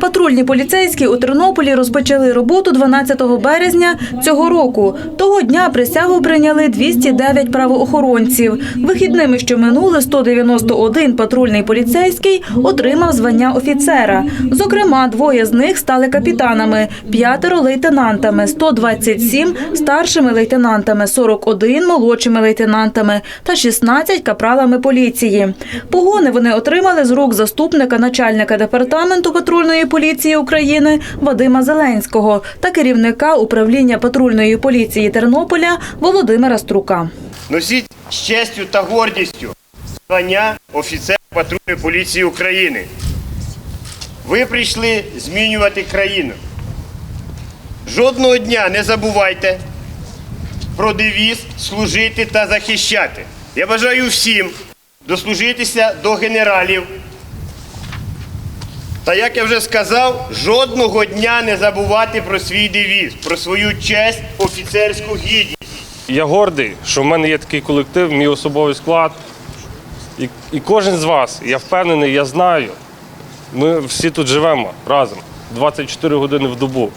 Патрульні поліцейські у Тернополі розпочали роботу 12 березня цього року. Того дня присягу прийняли 209 правоохоронців. Вихідними, що минули, 191 патрульний поліцейський отримав звання офіцера. Зокрема, двоє з них стали капітанами, п'ятеро лейтенантами, 127 старшими лейтенантами, 41 молодшими лейтенантами та 16 капралами поліції. Погони вони отримали з рук заступника начальника департаменту патрульної поліції України Вадима Зеленського та керівника управління патрульної поліції Тернополя Володимира Струка. Носіть з честю та гордістю звання офіцер патрульної поліції України. Ви прийшли змінювати країну. Жодного дня не забувайте про девіз служити та захищати. Я бажаю всім дослужитися до генералів. Та як я вже сказав, жодного дня не забувати про свій девіз, про свою честь, офіцерську гідність. Я гордий, що в мене є такий колектив, мій особовий склад. І, і кожен з вас, я впевнений, я знаю. Ми всі тут живемо разом 24 години в добу.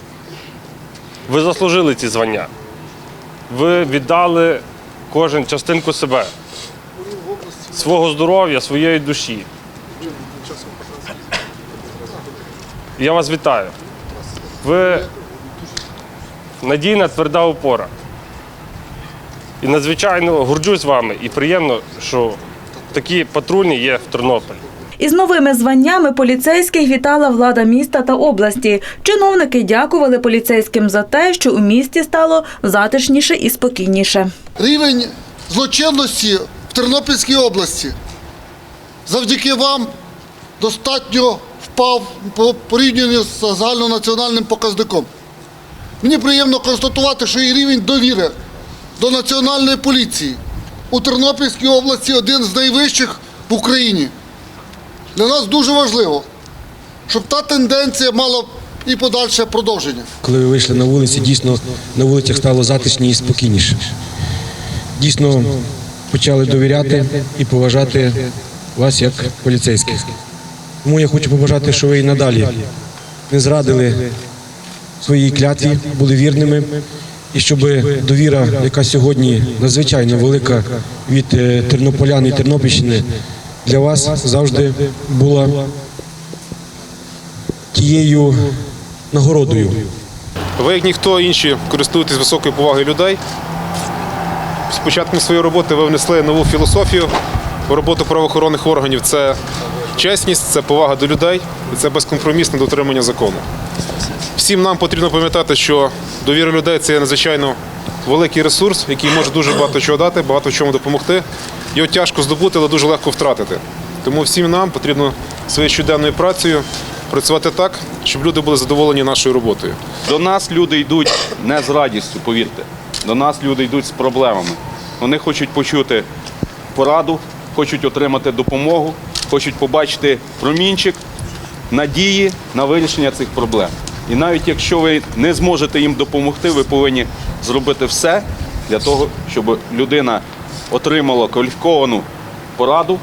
Ви заслужили ці звання. Ви віддали кожен частинку себе, свого здоров'я, своєї душі. Я вас вітаю. Ви надійна тверда опора. І надзвичайно горджусь вами і приємно, що такі патрульні є в Тернополі. Із новими званнями поліцейських вітала влада міста та області. Чиновники дякували поліцейським за те, що у місті стало затишніше і спокійніше. рівень злочинності в Тернопільській області завдяки вам достатньо впав по порівнянню з загальнонаціональним показником. Мені приємно констатувати, що і рівень довіри до національної поліції у Тернопільській області один з найвищих в Україні. Для нас дуже важливо, щоб та тенденція мала і подальше продовження. Коли ви вийшли на вулиці, дійсно на вулицях стало затишніше і спокійніше. Дійсно почали довіряти і поважати вас як поліцейських. Тому я хочу побажати, що ви і надалі не зрадили своїй клятві, були вірними, і щоб довіра, яка сьогодні надзвичайно велика від е, тернополян і Тернопільщини, для вас завжди була тією нагородою. Ви, як ніхто інші, користуєтесь високою повагою людей. З початком своєї роботи ви внесли нову філософію роботу правоохоронних органів. Це чесність, це повага до людей і це безкомпромісне дотримання закону. Всім нам потрібно пам'ятати, що довіра людей це є надзвичайно великий ресурс, який може дуже багато чого дати, багато в чому допомогти. Його тяжко здобути, але дуже легко втратити. Тому всім нам потрібно своєю щоденною працею працювати так, щоб люди були задоволені нашою роботою. До нас люди йдуть не з радістю, повірте. До нас люди йдуть з проблемами. Вони хочуть почути пораду, хочуть отримати допомогу, хочуть побачити промінчик надії на вирішення цих проблем. І навіть якщо ви не зможете їм допомогти, ви повинні зробити все для того, щоб людина отримала кваліфіковану пораду